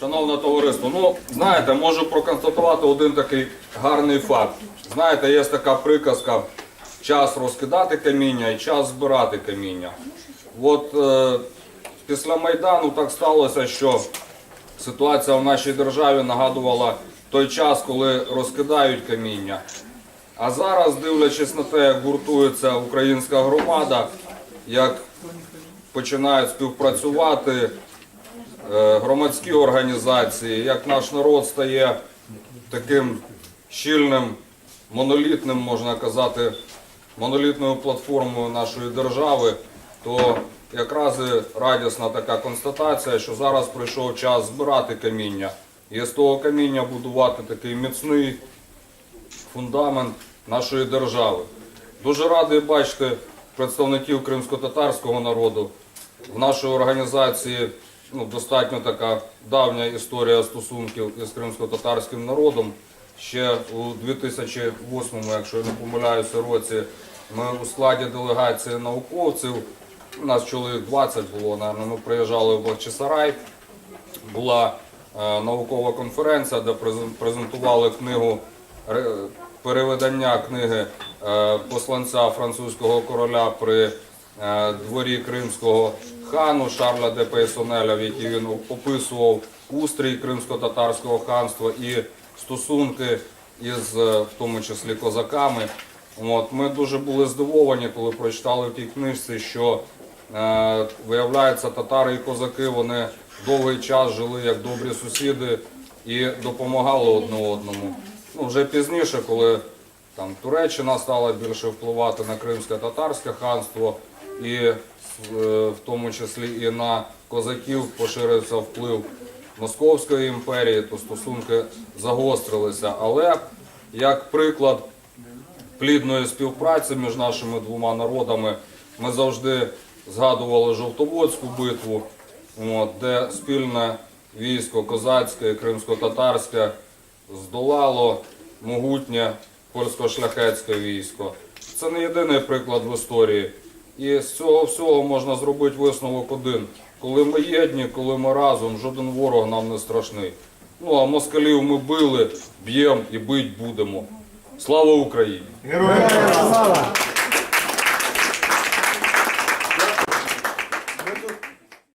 Шановне товариство, ну знаєте, можу проконстатувати один такий гарний факт. Знаєте, є така приказка: час розкидати каміння і час збирати каміння. От е, після Майдану так сталося, що ситуація в нашій державі нагадувала той час, коли розкидають каміння. А зараз, дивлячись на те, як гуртується українська громада, як починають співпрацювати громадські організації, як наш народ стає таким щільним, монолітним, можна казати, монолітною платформою нашої держави, то якраз і радісна така констатація, що зараз прийшов час збирати каміння і з того каміння будувати такий міцний фундамент нашої держави. Дуже радий бачити представників кримсько-татарського народу. В нашій організації ну, достатньо така давня історія стосунків із кримсько-татарським народом. Ще у 2008, якщо я не помиляюся, році ми у складі делегації науковців, у нас чоловік 20 було, наверное, ми приїжджали в Бахчисарай, була е, наукова конференція, де презентували книгу переведення книги е, посланця французького короля при е, дворі кримського хану Шарля де Пейсонеля, в якій він описував устрій кримсько-татарського ханства і стосунки із, е, в тому числі, козаками. От, ми дуже були здивовані, коли прочитали в тій книжці, що Е, Виявляється, татари і козаки вони довгий час жили як добрі сусіди і допомагали одне одному. Ну, вже пізніше, коли там Туреччина стала більше впливати на кримське татарське ханство, і е, в тому числі і на козаків поширився вплив Московської імперії, то стосунки загострилися. Але як приклад плідної співпраці між нашими двома народами. Ми завжди згадували Жовтоводську битву, де спільне військо козацьке і кримсько-татарське здолало могутнє польсько-шляхетське військо. Це не єдиний приклад в історії. І з цього всього можна зробити висновок один. Коли ми єдні, коли ми разом, жоден ворог нам не страшний. Ну а москалів ми били, б'ємо і бить будемо. Слава Україні! Героям слава!